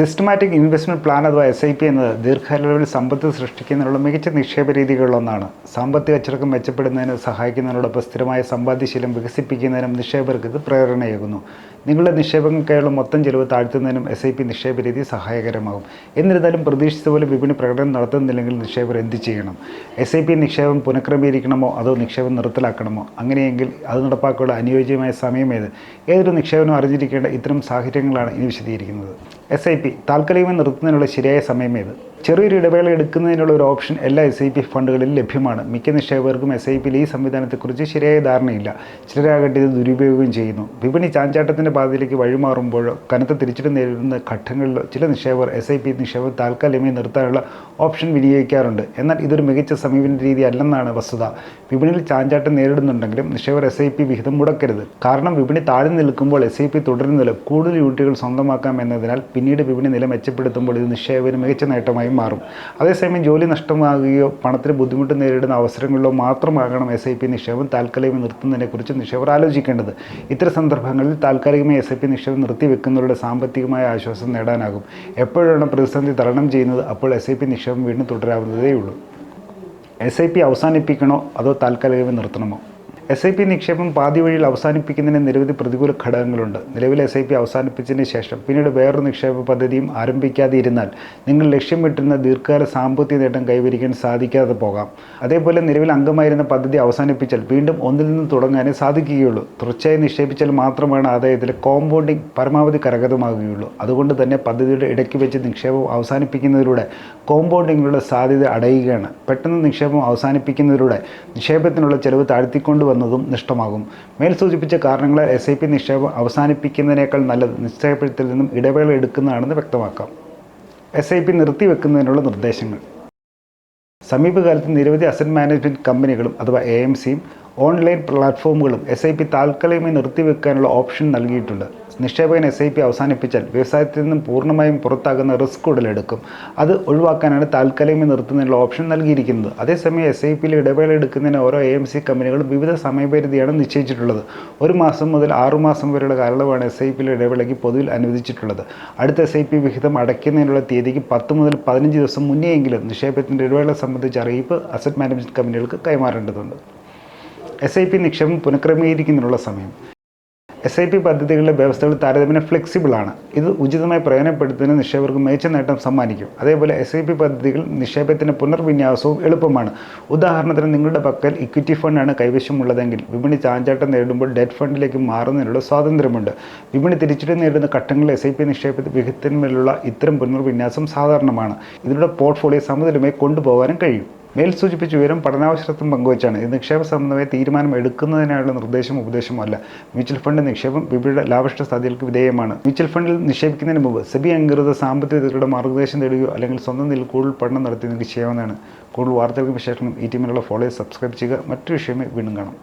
Systematic investment plan അഥവാ S I P എന്നത് ദീർഘകാലയളവിൽ സമ്പത്ത് സൃഷ്ടിക്കുന്നതിനുള്ള മികച്ച നിക്ഷേപ രീതികളിലൊന്നാണ്. സാമ്പത്തിക അച്ചടക്കം മെച്ചപ്പെടുന്നതിന് സഹായിക്കുന്നതിനോടൊപ്പം സ്ഥിരമായ സമ്പാദ്യശീലം വികസിപ്പിക്കുന്നതിനും നിക്ഷേപകർക്ക് ഇത് പ്രേരണയേകുന്നു. നിങ്ങളുടെ നിക്ഷേപങ്ങൾക്കായുള്ള മൊത്തം ചെലവ് താഴ്ത്തുന്നതിനും എസ് ഐ പി നിക്ഷേപ രീതി സഹായകരമാകും. എന്നിരുന്നാലും പ്രതീക്ഷിച്ച പോലെ വിപണി പ്രകടനം നടത്തുന്നില്ലെങ്കിൽ നിക്ഷേപകർ എന്ത് ചെയ്യണം? എസ് ഐ പി നിക്ഷേപം പുനഃക്രമീകരിക്കണമോ അതോ നിക്ഷേപം നിർത്തലാക്കണമോ? അങ്ങനെയെങ്കിൽ അത് നടപ്പാക്കാനുള്ള അനുയോജ്യമായ സമയമേത് ഏതൊരു നിക്ഷേപനം അറിഞ്ഞിരിക്കേണ്ട ഇത്തരം സാഹചര്യങ്ങളാണ് ഇനി വിശദീകരിക്കുന്നത്. എസ് ഐ പി താൽക്കാലികമായി നിർത്തുന്നതിനുള്ള ശരിയായ സമയമേത് ചെറിയൊരു ഇടവേള എടുക്കുന്നതിനുള്ള ഒരു ഓപ്ഷൻ എല്ലാ എസ് ഐ പി ഫണ്ടുകളിലും ലഭ്യമാണ്. മിക്ക നിക്ഷേപകർക്കും എസ് ഐ പിയിൽ ഈ സംവിധാനത്തെക്കുറിച്ച് ശരിയായ ധാരണയില്ല. ചിലരാകട്ടെ ഇത് ദുരുപയോഗം ചെയ്യുന്നു. വിപണി ചാഞ്ചാട്ടത്തിന്റെ പാതയിലേക്ക് വഴിമാറുമ്പോഴോ കനത്ത തിരിച്ചടി നേരിടുന്ന ഘട്ടങ്ങളിലോ ചില നിക്ഷേപകർ എസ് ഐ പി നിക്ഷേപം താൽക്കാലികമായി നിർത്താനുള്ള ഓപ്ഷൻ വിനിയോഗിക്കാറുണ്ട്. എന്നാൽ ഇതൊരു മികച്ച സമീപന രീതി അല്ലെന്നാണ് വസ്തുത. വിപണിയിൽ ചാഞ്ചാട്ടം നേരിടുന്നുണ്ടെങ്കിലും നിക്ഷേപകർ എസ് ഐ പി വിഹിതം മുടക്കരുത്. കാരണം വിപണി താഴ്ന്നു നിൽക്കുമ്പോൾ എസ് ഐ പി തുടരുന്നില്ല കൂടുതൽ യൂണിറ്റുകൾ സ്വന്തമാക്കാം എന്നതിനാൽ പിന്നീട് വിപണി നില മെച്ചപ്പെടുത്തുമ്പോൾ ഇത് നിക്ഷേപകന് മികച്ച നേട്ടമായി മാറും. അതേസമയം ജോലി നഷ്ടമാകുകയോ പണത്തിന് ബുദ്ധിമുട്ട് നേരിടുന്ന അവസരങ്ങളിലോ മാത്രമാകണം എസ് ഐ പി നിക്ഷേപം താൽക്കാലികമായി നിർത്തുന്നതിനെക്കുറിച്ച് നിക്ഷേപർ ആലോചിക്കേണ്ടത്. ഇത്തരം സന്ദർഭങ്ങളിൽ താൽക്കാലികമായി എസ് ഐ പി നിക്ഷേപം നിർത്തിവെക്കുന്നവരുടെ സാമ്പത്തികമായ ആശ്വാസം നേടാനാകും. എപ്പോഴാണ് പ്രതിസന്ധി തരണം ചെയ്യുന്നത് അപ്പോൾ എസ് ഐ പി നിക്ഷേപം വീണ്ടും തുടരാവുന്നതേയുള്ളൂ. എസ് ഐ പി അവസാനിപ്പിക്കണോ അതോ താൽക്കാലികമായി നിർത്തണമോ? എസ് ഐ പി നിക്ഷേപം പാതി വഴിയിൽ അവസാനിപ്പിക്കുന്നതിന് നിരവധി പ്രതികൂല ഘടകങ്ങളുണ്ട്. നിലവിൽ എസ് ഐ പി അവസാനിപ്പിച്ചതിന് ശേഷം പിന്നീട് വേറൊരു നിക്ഷേപ പദ്ധതിയും ആരംഭിക്കാതെ ഇരുന്നാൽ നിങ്ങൾ ലക്ഷ്യം വിട്ടുന്ന ദീർഘകാല സാമ്പത്തിക നേട്ടം കൈവരിക്കാൻ സാധിക്കാതെ പോകാം. അതേപോലെ നിലവിൽ അംഗമായിരുന്ന പദ്ധതി അവസാനിപ്പിച്ചാൽ വീണ്ടും ഒന്നിൽ നിന്ന് തുടങ്ങാനേ സാധിക്കുകയുള്ളൂ. തുടർച്ചയായി നിക്ഷേപിച്ചാൽ മാത്രമാണ് ആദായത്തിലെ കോമ്പൗണ്ടിങ് പരമാവധി കരഗതമാകുകയുള്ളൂ. അതുകൊണ്ട് തന്നെ പദ്ധതിയുടെ ഇടയ്ക്ക് വെച്ച് നിക്ഷേപം അവസാനിപ്പിക്കുന്നതിലൂടെ കോമ്പൗണ്ടിങ്ങിലുള്ള സാധ്യത അടയുകയാണ്. പെട്ടെന്ന് നിക്ഷേപം അവസാനിപ്പിക്കുന്നതിലൂടെ നിക്ഷേപത്തിനുള്ള ചെലവ് താഴ്ത്തിക്കൊണ്ട് വന്നതും നഷ്ടമാകും. മേൽ സൂചിപ്പിച്ച കാരണങ്ങളെ എസ് ഐ പി നിക്ഷേപം അവസാനിപ്പിക്കുന്നതിനേക്കാൾ നല്ലത് നിക്ഷേപത്തിൽ നിന്നും ഇടവേള എടുക്കുന്നതാണെന്ന് വ്യക്തമാക്കാം. എസ് ഐ പി നിർത്തിവെക്കുന്നതിനുള്ള നിർദ്ദേശങ്ങൾ. സമീപകാലത്ത് നിരവധി അസറ്റ് മാനേജ്മെന്റ് കമ്പനികളും അഥവാ എ എം സിയും ഓൺലൈൻ പ്ലാറ്റ്ഫോമുകളും എസ് ഐ പി താൽക്കാലികമായി നിർത്തിവെക്കാനുള്ള ഓപ്ഷൻ നൽകിയിട്ടുണ്ട്. നിക്ഷേപകൻ എസ് ഐ പി അവസാനിപ്പിച്ചാൽ വ്യവസായത്തിൽ നിന്നും പൂർണമായും പുറത്താകുന്ന റിസ്ക് ഉടലെടുക്കും. അത് ഒഴിവാക്കാനാണ് താൽക്കാലികമായി നിർത്തുന്നതിനുള്ള ഓപ്ഷൻ നൽകിയിരിക്കുന്നത്. അതേസമയം എസ് ഐ പിയിൽ ഇടവേള എടുക്കുന്നതിന് ഓരോ എ എം സി കമ്പനികളും വിവിധ സമയപരിധിയാണ് നിശ്ചയിച്ചിട്ടുള്ളത്. ഒരു മാസം മുതൽ ആറുമാസം വരെയുള്ള കാലയളവാണ് എസ് ഐ പിയിലെ ഇടവേളയ്ക്ക് പൊതുവിൽ അനുവദിച്ചിട്ടുള്ളത്. അടുത്ത എസ് ഐ പി വിഹിതം അടയ്ക്കുന്നതിനുള്ള തീയതിക്ക് പത്ത് മുതൽ പതിനഞ്ച് ദിവസം മുന്നേയെങ്കിലും നിക്ഷേപത്തിന്റെ ഇടവേള സംബന്ധിച്ച അറിയിപ്പ് അസറ്റ് മാനേജ്മെന്റ് കമ്പനികൾക്ക് കൈമാറേണ്ടതുണ്ട്. എസ് ഐ പി നിക്ഷേപം പുനഃക്രമീകരിക്കുന്നതിനുള്ള സമയം. എസ് ഐ പി പദ്ധതികളുടെ വ്യവസ്ഥകൾ താരതമ്യേന ഫ്ലെക്സിബിൾ ആണ്. ഇത് ഉചിതമായി പ്രയോജനപ്പെടുത്തുന്ന നിക്ഷേപകർക്ക് മികച്ച നേട്ടം സമ്മാനിക്കും. അതേപോലെ എസ് ഐ പി പദ്ധതികൾ നിക്ഷേപത്തിന്റെ പുനർവിന്യാസവും എളുപ്പമാണ്. ഉദാഹരണത്തിന് നിങ്ങളുടെ പക്കൽ ഇക്വിറ്റി ഫണ്ടാണ് കൈവശമുള്ളതെങ്കിൽ വിപണി ചാഞ്ചാട്ടം നേരിടുമ്പോൾ ഡെറ്റ് ഫണ്ടിലേക്ക് മാറുന്നതിനുള്ള സ്വാതന്ത്ര്യമുണ്ട്. വിപണി തിരിച്ചടി നേരിടുന്ന ഘട്ടങ്ങളിൽ എസ് ഐ പി നിക്ഷേപ വിഹിതത്തിന്മേലുള്ള ഇത്തരം പുനർവിന്യാസം സാധാരണമാണ്. ഇതിലൂടെ പോർട്ട്ഫോളിയോ സമതുലമായി കൊണ്ടുപോകാനും കഴിയും. മേൽ സൂചിപ്പിച്ച വിവരം പഠനാവശ്യത്വം പങ്കുവച്ചാണ്. ഇത് നിക്ഷേപ സംബന്ധമായ തീരുമാനം എടുക്കുന്നതിനായുള്ള നിർദ്ദേശം ഉപദേശമല്ല മ്യൂച്വൽ ഫണ്ട് നിക്ഷേപം വിപണിയുടെ ലാഭഷ്ട സാധ്യതകൾക്ക് വിധേയമാണ്. മ്യൂച്വൽ ഫണ്ടിൽ നിക്ഷേപിക്കുന്നതിന് മുമ്പ് സെബി അംഗീകൃത സാമ്പത്തിക വിദഗ്ധരുടെ മാർഗനിർദ്ദേശം തേടുകയോ അല്ലെങ്കിൽ സ്വന്തം നിലയിൽ കൂടുതൽ പഠനം നടത്തി നിങ്ങൾക്ക് ചെയ്യാവുന്നതാണ് കൂടുതൽ വാർത്തകൾക്ക് വിശേഷണം ഈ ടീമിലുള്ള ഫോളോയെ സബ്സ്ക്രൈബ് ചെയ്യുക. മറ്റു വിഷയമേ വീണ്ടും കാണാം.